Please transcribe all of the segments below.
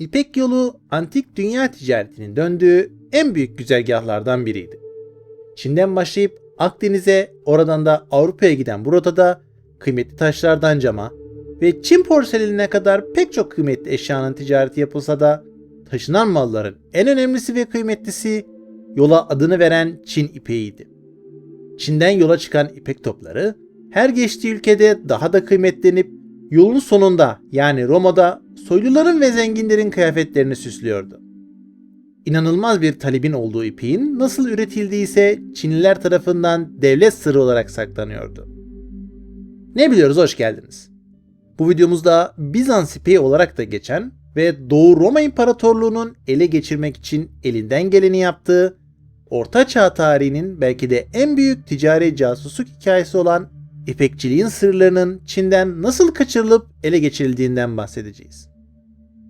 İpek yolu antik dünya ticaretinin döndüğü en büyük güzergahlardan biriydi. Çin'den başlayıp Akdeniz'e, oradan da Avrupa'ya giden bu rotada kıymetli taşlardan cama ve Çin porselenine kadar pek çok kıymetli eşyanın ticareti yapılsa da taşınan malların en önemlisi ve kıymetlisi yola adını veren Çin ipeğiydi. Çin'den yola çıkan ipek topları her geçtiği ülkede daha da kıymetlenip yolun sonunda yani Roma'da soyluların ve zenginlerin kıyafetlerini süslüyordu. İnanılmaz bir talebin olduğu ipeğin nasıl üretildiği ise Çinliler tarafından devlet sırrı olarak saklanıyordu. Ne biliyoruz hoş geldiniz. Bu videomuzda Bizans ipeği olarak da geçen ve Doğu Roma İmparatorluğu'nun ele geçirmek için elinden geleni yaptığı Orta Çağ tarihinin belki de en büyük ticari casusluk hikayesi olan İpekçiliğin sırlarının Çin'den nasıl kaçırılıp ele geçirildiğinden bahsedeceğiz.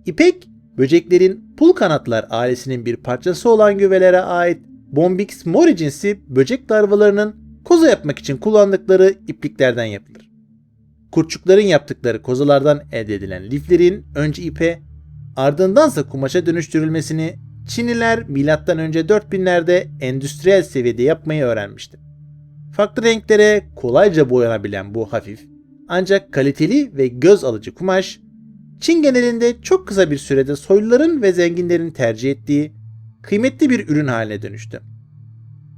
İpek, böceklerin pul kanatlar ailesinin bir parçası olan güvelere ait Bombix mori cinsi böcek larvalarının koza yapmak için kullandıkları ipliklerden yapılır. Kurtçukların yaptıkları kozalardan elde edilen liflerin önce ipe, ardındansa kumaşa dönüştürülmesini Çinliler M.Ö. 4000'lerde endüstriyel seviyede yapmayı öğrenmişti. Farklı renklere kolayca boyanabilen bu hafif ancak kaliteli ve göz alıcı kumaş Çin genelinde çok kısa bir sürede soyluların ve zenginlerin tercih ettiği kıymetli bir ürün haline dönüştü.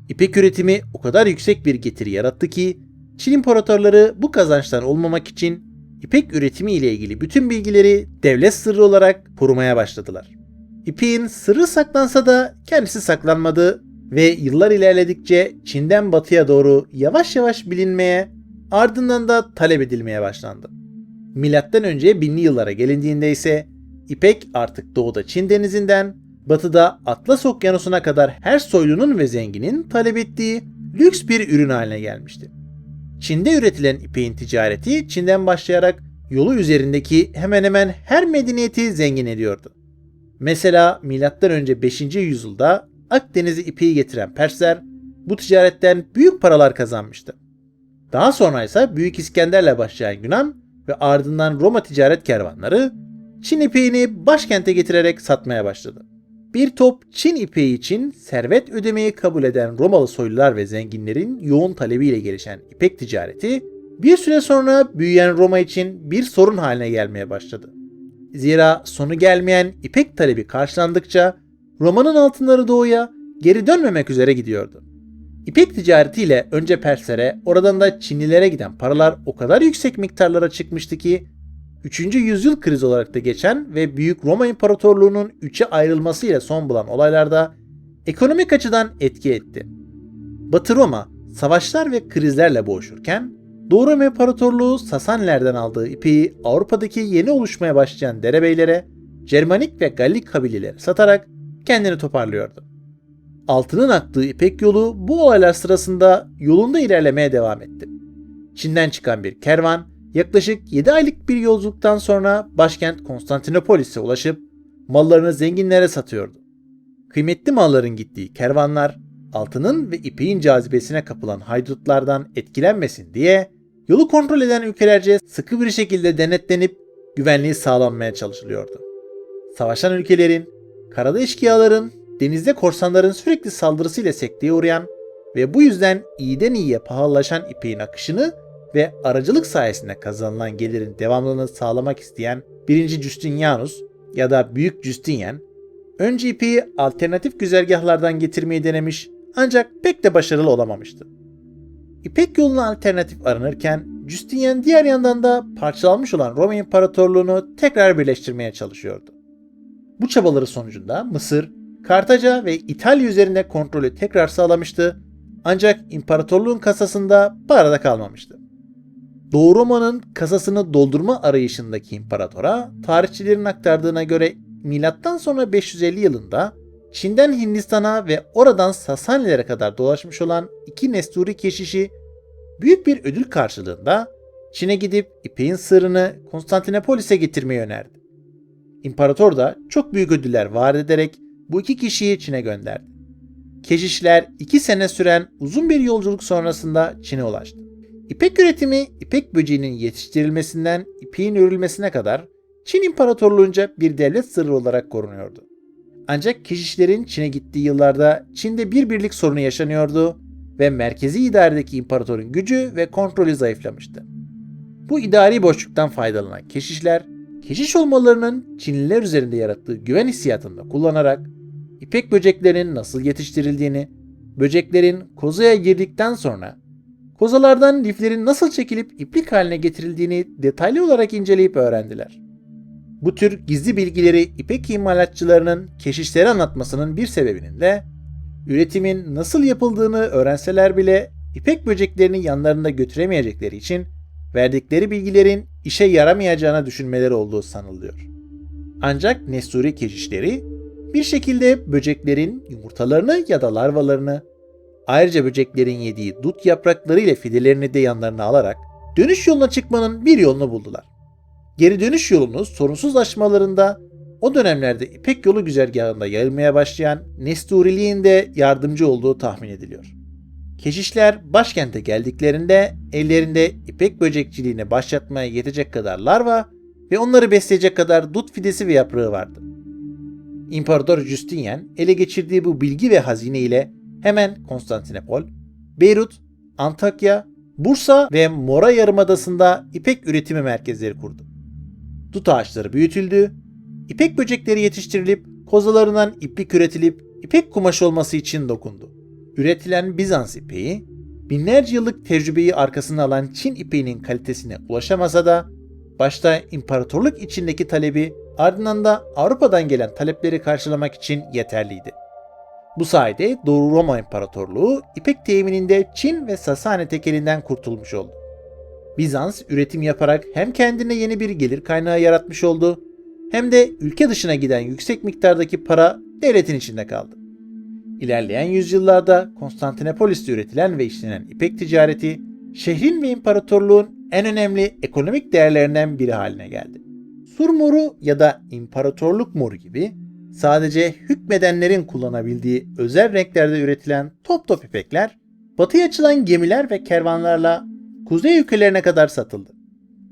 İpek üretimi o kadar yüksek bir getiri yarattı ki Çin imparatorları bu kazançtan olmamak için ipek üretimi ile ilgili bütün bilgileri devlet sırrı olarak korumaya başladılar. İpeğin sırrı saklansa da kendisi saklanmadı ve yıllar ilerledikçe Çin'den batıya doğru yavaş yavaş bilinmeye, ardından da talep edilmeye başlandı. Milattan önce binli yıllara gelindiğinde ise ipek artık doğuda Çin denizinden, batıda Atlas Okyanusu'na kadar her soylunun ve zenginin talep ettiği lüks bir ürün haline gelmişti. Çin'de üretilen ipeğin ticareti Çin'den başlayarak yolu üzerindeki hemen hemen her medeniyeti zengin ediyordu. Mesela M.Ö. 5. yüzyılda Akdeniz'e ipeği getiren Persler bu ticaretten büyük paralar kazanmıştı. Daha sonra ise Büyük İskender'le başlayan Yunan ve ardından Roma ticaret kervanları Çin ipeğini başkente getirerek satmaya başladı. Bir top Çin ipeği için servet ödemeyi kabul eden Romalı soylular ve zenginlerin yoğun talebiyle gelişen ipek ticareti bir süre sonra büyüyen Roma için bir sorun haline gelmeye başladı. Zira sonu gelmeyen ipek talebi karşılandıkça Roma'nın altınları doğuya geri dönmemek üzere gidiyordu. İpek ticaretiyle önce Perslere, oradan da Çinlilere giden paralar o kadar yüksek miktarlara çıkmıştı ki 3. yüzyıl krizi olarak da geçen ve Büyük Roma İmparatorluğu'nun üçe ayrılmasıyla son bulan olaylarda ekonomik açıdan etki etti. Batı Roma savaşlar ve krizlerle boğuşurken Doğu Roma İmparatorluğu Sasanilerden aldığı ipeği Avrupa'daki yeni oluşmaya başlayan derebeylere, Cermanik ve Gallik kabilelere satarak kendini toparlıyordu. Altının aktığı İpek yolu bu olaylar sırasında yolunda ilerlemeye devam etti. Çin'den çıkan bir kervan yaklaşık 7 aylık bir yolculuktan sonra başkent Konstantinopolis'e ulaşıp mallarını zenginlere satıyordu. Kıymetli malların gittiği kervanlar altının ve ipeğin cazibesine kapılan haydutlardan etkilenmesin diye yolu kontrol eden ülkelerce sıkı bir şekilde denetlenip güvenliği sağlanmaya çalışılıyordu. Savaşan ülkelerin, karada eşkıyaların, denizde korsanların sürekli saldırısıyla sekteye uğrayan ve bu yüzden iyiden iyiye pahalılaşan ipeğin akışını ve aracılık sayesinde kazanılan gelirin devamlılığını sağlamak isteyen 1. Justinianus ya da Büyük Justinian, önce ipeği alternatif güzergahlardan getirmeyi denemiş ancak pek de başarılı olamamıştı. İpek yoluna alternatif aranırken Justinian diğer yandan da parçalanmış olan Roma İmparatorluğunu tekrar birleştirmeye çalışıyordu. Bu çabaları sonucunda Mısır, Kartaca ve İtalya üzerinde kontrolü tekrar sağlamıştı ancak imparatorluğun kasasında parada kalmamıştı. Doğu Roma'nın kasasını doldurma arayışındaki imparatora tarihçilerin aktardığına göre milattan sonra 550 yılında Çin'den Hindistan'a ve oradan Sasanilere kadar dolaşmış olan iki Nesturi keşişi büyük bir ödül karşılığında Çin'e gidip İpek'in sırrını Konstantinopolis'e getirmeyi önerdi. İmparator da çok büyük ödüller vaat ederek bu iki kişiyi Çin'e gönderdi. Keşişler iki sene süren uzun bir yolculuk sonrasında Çin'e ulaştı. İpek üretimi, ipek böceğinin yetiştirilmesinden ipeğin örülmesine kadar Çin İmparatorluğunca bir devlet sırrı olarak korunuyordu. Ancak keşişlerin Çin'e gittiği yıllarda Çin'de bir birlik sorunu yaşanıyordu ve merkezi idaredeki imparatorun gücü ve kontrolü zayıflamıştı. Bu idari boşluktan faydalanan keşişler, keşiş olmalarının Çinliler üzerinde yarattığı güven hissiyatını da kullanarak ipek böceklerinin nasıl yetiştirildiğini, böceklerin kozaya girdikten sonra kozalardan liflerin nasıl çekilip iplik haline getirildiğini detaylı olarak inceleyip öğrendiler. Bu tür gizli bilgileri ipek imalatçılarının keşişlere anlatmasının bir sebebinin de üretimin nasıl yapıldığını öğrenseler bile ipek böceklerini yanlarında götüremeyecekleri için verdikleri bilgilerin işe yaramayacağına düşünmeleri olduğu sanılıyor. Ancak Nesuri keşişleri bir şekilde böceklerin yumurtalarını ya da larvalarını ayrıca böceklerin yediği dut yaprakları ile fidelerini de yanlarına alarak dönüş yoluna çıkmanın bir yolunu buldular. Geri dönüş yolunu sorunsuz aşmalarında o dönemlerde İpek yolu güzergahında yayılmaya başlayan Nesturiliğin de yardımcı olduğu tahmin ediliyor. Keşişler başkente geldiklerinde ellerinde ipek böcekçiliğini başlatmaya yetecek kadar larva ve onları besleyecek kadar dut fidesi ve yaprağı vardı. İmparator Justinian ele geçirdiği bu bilgi ve hazine ile hemen Konstantinopol, Beyrut, Antakya, Bursa ve Mora Yarımadası'nda ipek üretimi merkezleri kurdu. Dut ağaçları büyütüldü, ipek böcekleri yetiştirilip kozalarından iplik üretilip ipek kumaşı olması için dokundu. Üretilen Bizans ipeği, binlerce yıllık tecrübeyi arkasına alan Çin ipeğinin kalitesine ulaşamasa da başta imparatorluk içindeki talebi ardından da Avrupa'dan gelen talepleri karşılamak için yeterliydi. Bu sayede Doğu Roma İmparatorluğu ipek temininde Çin ve Sasani tekelinden kurtulmuş oldu. Bizans üretim yaparak hem kendine yeni bir gelir kaynağı yaratmış oldu hem de ülke dışına giden yüksek miktardaki para devletin içinde kaldı. İlerleyen yüzyıllarda Konstantinopolis'te üretilen ve işlenen ipek ticareti şehrin ve imparatorluğun en önemli ekonomik değerlerinden biri haline geldi. Sur moru ya da imparatorluk moru gibi sadece hükmedenlerin kullanabildiği özel renklerde üretilen top top ipekler batıya açılan gemiler ve kervanlarla kuzey ülkelerine kadar satıldı.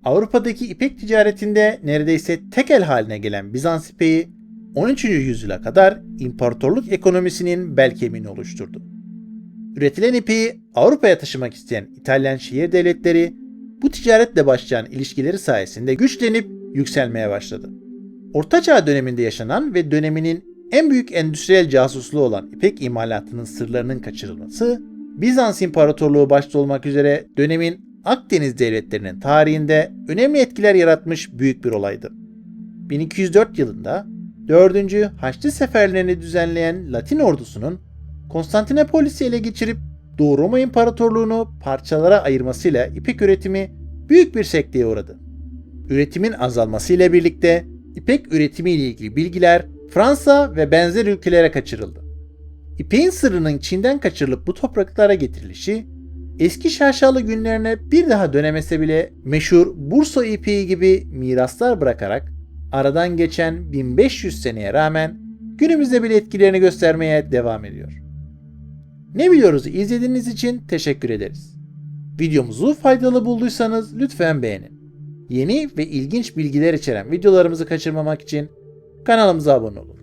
Avrupa'daki ipek ticaretinde neredeyse tek el haline gelen Bizans ipeği 13. yüzyıla kadar imparatorluk ekonomisinin bel kemiğini oluşturdu. Üretilen ipeği Avrupa'ya taşımak isteyen İtalyan şehir devletleri bu ticaretle başlayan ilişkileri sayesinde güçlenip yükselmeye başladı. Ortaçağ döneminde yaşanan ve döneminin en büyük endüstriyel casusluğu olan ipek imalatının sırlarının kaçırılması, Bizans İmparatorluğu başta olmak üzere dönemin Akdeniz devletlerinin tarihinde önemli etkiler yaratmış büyük bir olaydı. 1204 yılında 4. Haçlı seferlerini düzenleyen Latin ordusunun Konstantinopolis'i ele geçirip Doğu Roma İmparatorluğunu parçalara ayırmasıyla ipek üretimi büyük bir sekteye uğradı. Üretimin azalmasıyla birlikte ipek üretimi ile ilgili bilgiler Fransa ve benzer ülkelere kaçırıldı. İpeğin sırrının Çin'den kaçırılıp bu topraklara getirilişi eski şaşalı günlerine bir daha dönemese bile meşhur Bursa ipeği gibi miraslar bırakarak aradan geçen 1500 seneye rağmen günümüzde bile etkilerini göstermeye devam ediyor. Ne biliyoruz izlediğiniz için teşekkür ederiz. Videomuzu faydalı bulduysanız lütfen beğenin. Yeni ve ilginç bilgiler içeren videolarımızı kaçırmamak için kanalımıza abone olun.